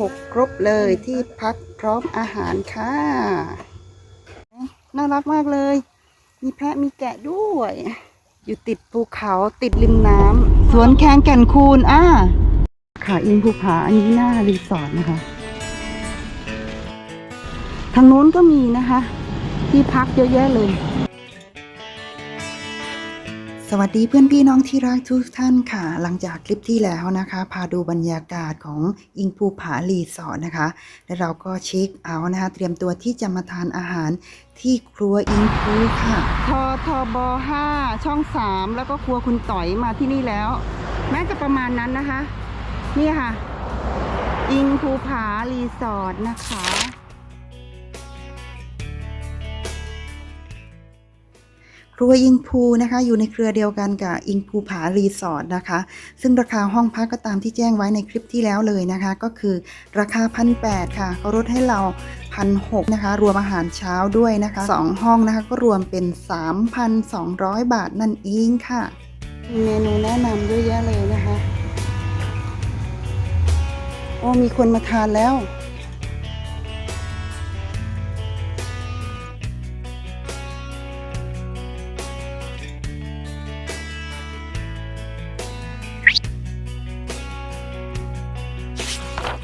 หกครบเลยที่พักพร้อมอาหารค่ะ น่ารักมากเลย มีแพะมีแกะด้วย อยู่ติดภูเขาติดริมน้ำสวนแคนแก่นคูนอ่าค่ะอินภูผาอันนี้หน้ารีสอร์ทนะคะ ทางนู้นก็มีนะคะ ที่พักเยอะแยะเลย สวัสดีเพื่อนพี่น้องที่รักทุกท่านค่ะ หลังจากคลิปที่แล้วนะคะ พาดูบรรยากาศของอิงภูผารีสอร์ทนะคะ และเราก็เช็คเอานะคะ เตรียมตัวที่จะมาทานอาหารที่ครัวอิงภูค่ะททบ5ช่อง3แล้วก็ครัวคุณต่อยมาที่นี่แล้วน่าจะประมาณนั้นนะคะ นี่ค่ะ อิงภูผารีสอร์ทนะคะ ครัวอิงภูนะคะอยู่ในเครือเดียวกันกับอิงภูผารีสอร์ทนะคะ ซึ่งราคาห้องพักก็ตามที่แจ้งไว้ในคลิปที่แล้วเลยนะคะ ก็คือราคาพันแค่ะเขาลดให้เราพันหนะคะ รวมอาหารเช้าด้วยนะคะสองห้องนะคะก็รวมเป็น 3,200 บาทนั่นเองค่ะ เมนูแนะนำเยอะแยะเลยนะคะ โอ้มีคนมาทานแล้ว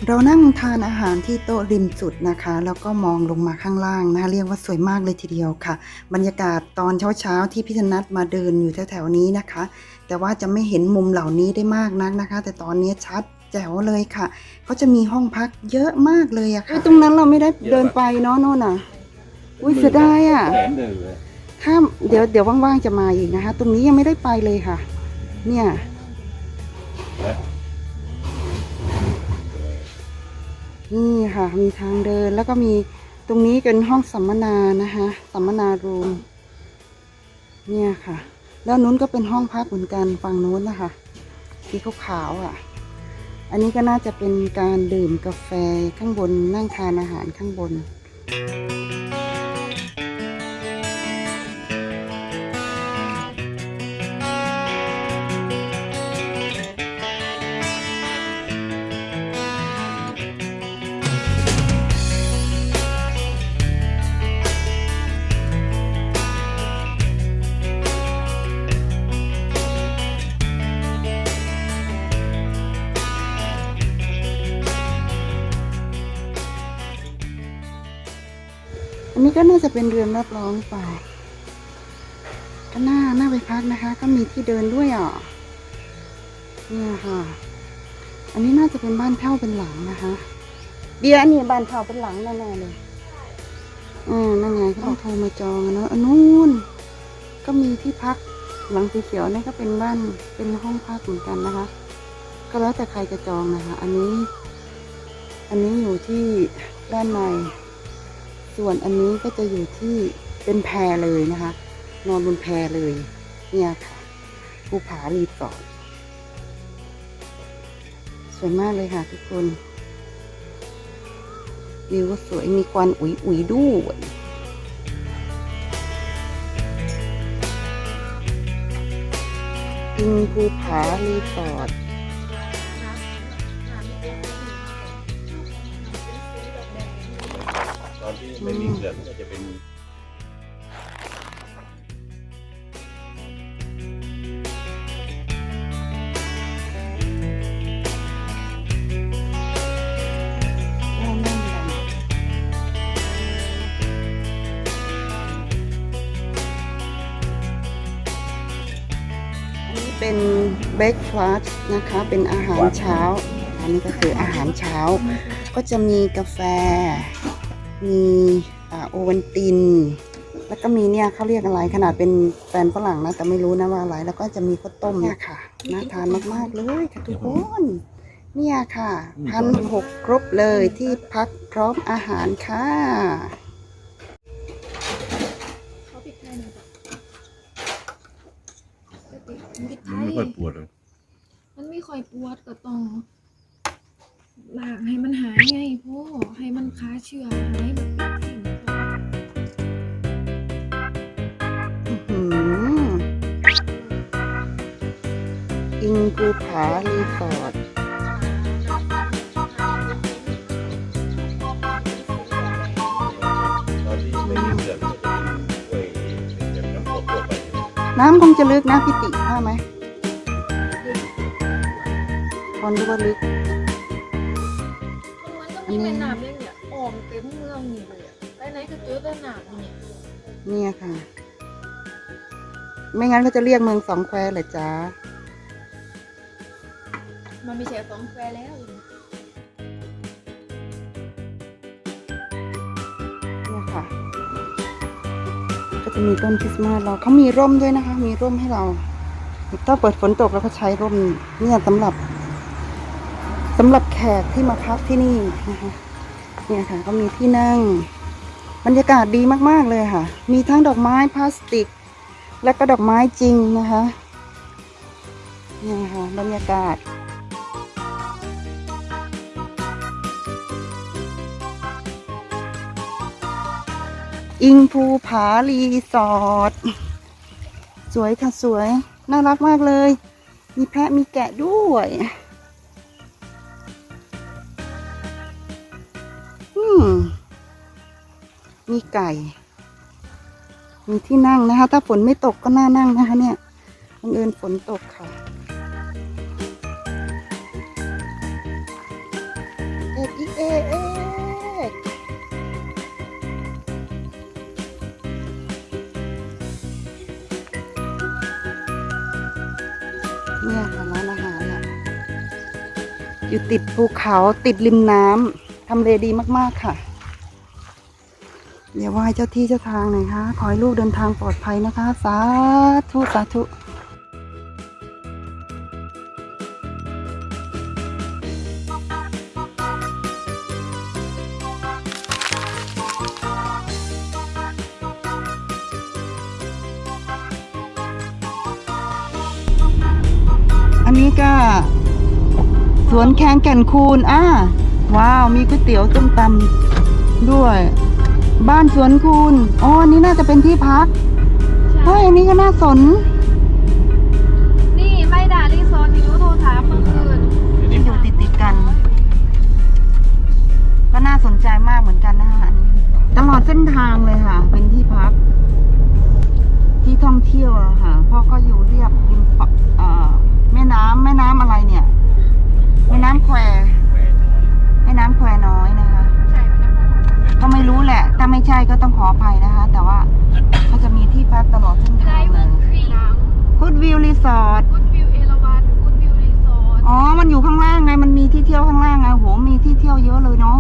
เรานั่งทานอาหารที่โต๊ะริมสุดนะคะ แล้วก็มองลงมาข้างล่างนะเรียกว่าสวยมากเลยทีเดียวค่ะ บรรยากาศตอนเช้าๆที่พี่ธนัทมาเดินอยู่แถวๆนี้นะคะ แต่ว่าจะไม่เห็นมุมเหล่านี้ได้มากนักนะคะ แต่ตอนนี้ชัดแจ๋วเลยค่ะเขาจะมีห้องพักเยอะมากเลยอะค่ะตรงนั้นเราไม่ได้เดินไปเนาะโน่นน่ะอุ้ยเสียดายอะแหลมเลยเลยถ้าเดี๋ยวเดี๋ยวว่างๆจะมาอีกนะคะ ตรงนี้ยังไม่ได้ไปเลยค่ะ เนี่ย นี่ค่ะมีทางเดินแล้วก็มีตรงนี้เป็นห้องสัมมนานะคะสัมมนารูมเนี่ยค่ะ แล้วนู้นก็เป็นห้องพักเหมือนกันฝั่งนู้นนะคะที่ขาวๆอะ อันนี้ก็น่าจะเป็นการดื่มกาแฟข้างบนนั่งทานอาหารข้างบนอัน นี้ก็น่าจะเป็นเรือนรับรองหรือเปก็น่าน่าไปพักนะคะ ก็มีที่เดินด้วยอะเนี่ยค่ะ อันนี้น่าจะเป็นบ้านเช่าเป็นหลังนะคะเบียร์อันนี้บ้านเช่าเป็นหลังแน่ๆเลยอ่านั่นไงเขาต้องโทรมาจองเนะอันนู้นก็มีที่พักหลังสีเขียวนี่ก็เป็นบ้านเป็นห้องพักเหมือนกันนะคะ ก็แล้วแต่ใครจะจองนะคะ อันนี้ อันนี้อยู่ที่ด้านใน ส่วนอันนี้ก็จะอยู่ที่เป็นแพรเลยนะคะ นอนบนแพรเลยเนี่ยค่ะภูผารีสอร์ทสวยมากเลยค่ะทุกคนวิวก็สวยมีควันอุ๋ยอุ๋ยด้วยอิงภูผารีสอร์ท ที่ไม่มีเกลือมันก็จะเป็นเรานั่งกันอันนี้เป็นเบร k ฟาสต์นะคะเป็นอาหารเช้า อันนี้ก็คืออาหารเช้า ก็จะมีกาแฟ มีอ่าโอวันติน แล้วก็มีเนี่ยเขาเรียกอะไรขนาดเป็นแฟนฝรั่งนะ แต่ไม่รู้นะว่าอะไร แล้วก็จะมีข้าวต้มเนี่ยค่ะน่าทานมากๆเลยค่ะทุกคนเนี่ยค่ะพันหกครบเลยที่พักพร้อมอาหารค่ะเขาปิดไทยหนึ่งจ้ะปิดปิดไทมันยไม่ค่อยปวดหรอกมันไม่ค่อยปวดก็ต้อง ลากให้มันหายไงพ่อให้มันค้าเชื่อหายแบบเป็นทิ้งหืมอิงกูผารีสอร์ทน้ำคงจะลึกนะพี่ติว่าไหมคนดูว่าลึก มันเหมือนน้ำอย่างเนี้ยออมเต็มเมืองนี่เลยอะไปไหนก็เจอแต่น้ำเนี่ยเนี่ยค่ะ ไม่งั้นเขาจะเรียกเมืองสองแควเหรอจ๊ะมันไม่ใช่สองแควแล้วเนี่ยค่ะ ก็จะมีต้นคริสต์มาสเราเขามีร่มด้วยนะคะ มีร่มให้เรา ถ้าเปิดฝนตกเราก็ใช้ร่มเนี่ยสำหรับำหรับแขกที่มาพักที่นี่นะคะเนี่ยค่ะ ก็มีที่นั่ง บรรยากาศดีมากๆเลยค่ะ มีทั้งดอกไม้พลาสติก และก็ดอกไม้จริงนะคะเนี่ยค่ะบรรยากาศอิงภูผารีสอร์ทสวยค่ะสวย น่ารักมากเลย มีแพะมีแกะด้วย มีไก่ มีที่นั่งนะคะ ถ้าฝนไม่ตกก็น่านั่งนะคะ เนี่ยบังเอิญฝนตกค่ะเอกอีเอเอเนี่ยค่ะร้านอาหารเนี่ยอยู่ติดภูเขาติดริมน้ำทำเลดีมาก ๆ ค่ะ เดี๋ยวไหว้เจ้าที่เจ้าทางหน่อยค่ะขอให้ลูกเดินทางปลอดภัยนะคะ สาธุสาธุอันนี้ก็ สวนแคงแก่นคูนอ่าว้าว มีก๋วยเตี๋ยวต้มตำด้วย บ้านสวนคูนอ๋ออันนี้น่าจะเป็นที่พักเฮ้ยอันนี้ก็น่าสน นี่ไม่ด่ารีสอร์ทที่รู้โทรถามเมื่อคืนอันนี้อยู่ติดติดๆกัน ก็น่าสนใจมากเหมือนกันนะคะอันนี้ตลอดเส้นทางเลยค่ะ เป็นที่พัก ที่ท่องเที่ยวอะค่ะเพราะก็อยู่เรียบริมฝั่งเอ่อแม่น้ำแม่น้ำอะไรเนี่ย แม่น้ำแควแหวนน้อยแม่น้ำแควน้อยนะคะ ก็ไม่รู้แหละ ถ้าไม่ใช่ก็ต้องขออภัยนะคะ แต่ว่าเขาจะมีที่พักตลอดเส้นทางเลยฟูดวิวล์ทำวิวรีสอร์ทอ๋อ มันอยู่ข้างล่างไง มันมีที่เที่ยวข้างล่างไงโห มีที่เที่ยวเยอะเลยเนาะ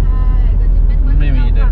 ใช่ก็จะเป็นไม่มีเด้